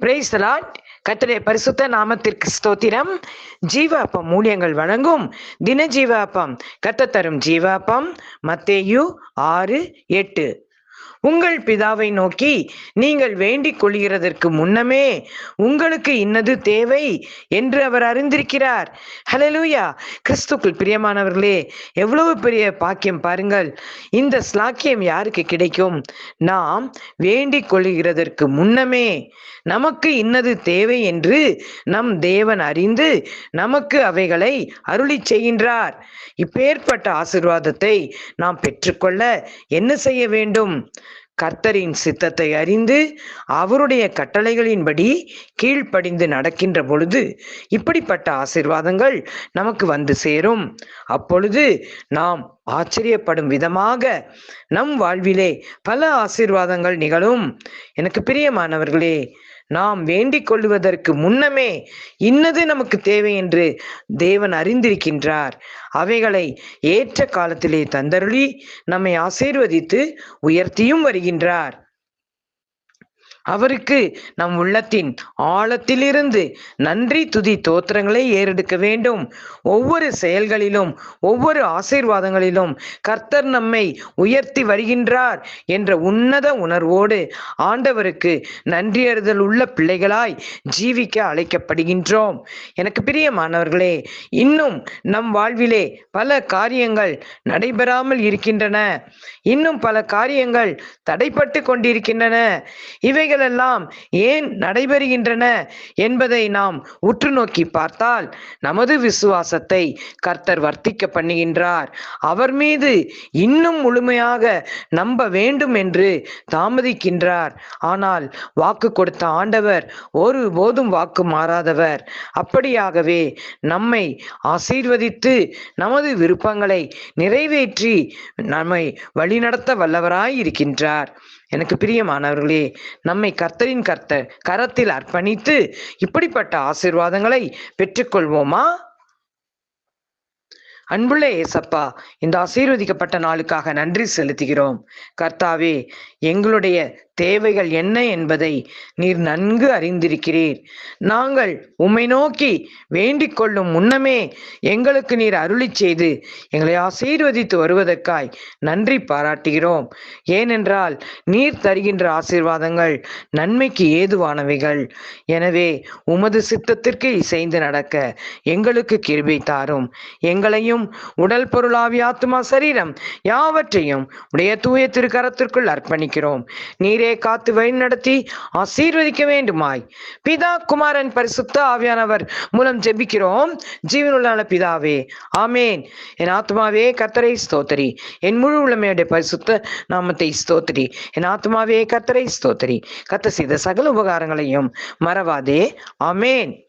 Price lot கர்த்தருடைய பரிசுத்த நாமத்திற்கு ஸ்தோத்திரம். ஜீவ அப்பம் ஊழியங்கள் வழங்கும் தின ஜீவாப்பம் கத்த தரும் ஜீவாப்பம். மத்தேயு ஆறு எட்டு. உங்கள் பிதாவை நோக்கி நீங்கள் வேண்டிக் கொள்கிறதற்கு முன்னமே உங்களுக்கு இன்னது தேவை என்று அவர் அறிந்திருக்கிறார். ஹலலூயா கிறிஸ்துக்குள் பிரியமானவர்களே எவ்வளவு பெரிய பாக்கியம் பாருங்கள். இந்த ஸ்லாக்கியம் யாருக்கு கிடைக்கும்? நாம் வேண்டிக் கொள்கிறதற்கு முன்னமே நமக்கு இன்னது தேவை என்று நம் தேவன் அறிந்து நமக்கு அவைகளை அருளி செய்கின்றார். இப்பேற்பட்ட ஆசிர்வாதத்தை நாம் பெற்றுக்கொள்ள என்ன செய்ய வேண்டும்? கர்த்தரின் சித்தத்தை அறிந்து அவருடைய கட்டளைகளின்படி கீழ்ப்படிந்து நடக்கின்ற பொழுது இப்படிப்பட்ட ஆசிர்வாதங்கள் நமக்கு வந்து சேரும். அப்பொழுது நாம் ஆச்சரியப்படும் விதமாக நம் வாழ்விலே பல ஆசிர்வாதங்கள் நிகழும். எனக்கு பிரியமானவர்களே நாம் வேண்டிக் கொள்வதற்கு முன்னமே இன்னது நமக்கு தேவை என்று தேவன் அறிந்திருக்கின்றார். அவைகளை ஏற்ற காலத்திலே தந்தருளி நம்மை ஆசீர்வதித்து உயர்த்தியும் வருகின்றார். அவருக்கு நம் உள்ளத்தின் ஆழத்திலிருந்து நன்றி துதி தோத்திரங்களை ஏறெடுக்க வேண்டும். ஒவ்வொரு செயல்களிலும் ஒவ்வொரு ஆசீர்வாதங்களிலும் கர்த்தர் நம்மை உயர்த்தி வருகின்றார் என்ற உன்னத உணர்வோடு ஆண்டவருக்கு நன்றியறிதல் உள்ள பிள்ளைகளாய் ஜீவிக்க அழைக்கப்படுகின்றோம். எனக்கு பிரியமானவர்களே இன்னும் நம் வாழ்விலே பல காரியங்கள் நடைபெறாமல் இருக்கின்றன. இன்னும் பல காரியங்கள் தடைப்பட்டு கொண்டிருக்கின்றன. இவை இவைகளெல்லாம் ஏன் நடைபெறுகின்றன என்பதை நாம் உற்று நோக்கி பார்த்தால் நமது விசுவாசத்தை கர்த்தர் வர்த்திக்க பண்ணுகின்றார். அவர் மீது இன்னும் முழுமையாக நம்ப வேண்டும் என்று தாமதிக்கின்றார். ஆனால் வாக்கு கொடுத்த ஆண்டவர் ஒரு போதும் வாக்கு மாறாதவர். அப்படியாகவே நம்மை ஆசீர்வதித்து நமது விருப்பங்களை நிறைவேற்றி நம்மை வழிநடத்த வல்லவராய் இருக்கின்றார். எனக்கு பிரியமானவர்களே நம்மை கர்த்தரின் கர்த்தர் கரத்தில் அர்ப்பணித்து இப்படிப்பட்ட ஆசீர்வாதங்களை பெற்றுக்கொள்வோமா? அன்புள்ள ஏசப்பா இந்த ஆசீர்வதிக்கப்பட்ட நாளுக்காக நன்றி செலுத்துகிறோம். கர்த்தாவே எங்களுடைய தேவைகள் என்ன என்பதை நீர் நன்கு அறிந்திருக்கிறீர். நாங்கள் உம்மை நோக்கி வேண்டிக் கொள்ளும் முன்னமே எங்களுக்கு நீர் அருளி செய்து எங்களை ஆசீர்வதித்து வருவதற்காய் நன்றி பாராட்டுகிறோம். ஏனென்றால் நீர் தருகின்ற ஆசீர்வாதங்கள் நன்மைக்கு ஏதுவானவைகள். எனவே உமது சித்தத்திற்கு இசைந்து நடக்க எங்களுக்கு கிருபை தாரும். எங்களையும் உடல் பொருளாவி ஆத்துமா சரீரம் யாவற்றையும் உடைய தூய திருக்கரத்திற்குள் அர்ப்பணிக்கிறோம். நீரே காத்து வழி நடத்தி ஆசீர்வதிக்க வேண்டுமாய். பிதா குமாரன் பரிசுத்த ஆவியானவர் மூலம் ஜெபிக்கிறோம். ஜீவனுள்ள பிதாவே ஆமேன். என் ஆத்மாவே கத்தரை ஸ்தோத்தரி. என் முழு உள்ளமையுடைய பரிசுத்த நாமத்தை ஸ்தோத்திரி. என் ஆத்மாவே கத்தரை ஸ்தோத்திரி. கத்த செய்த சகல உபகாரங்களையும் மறவாதே. ஆமேன்.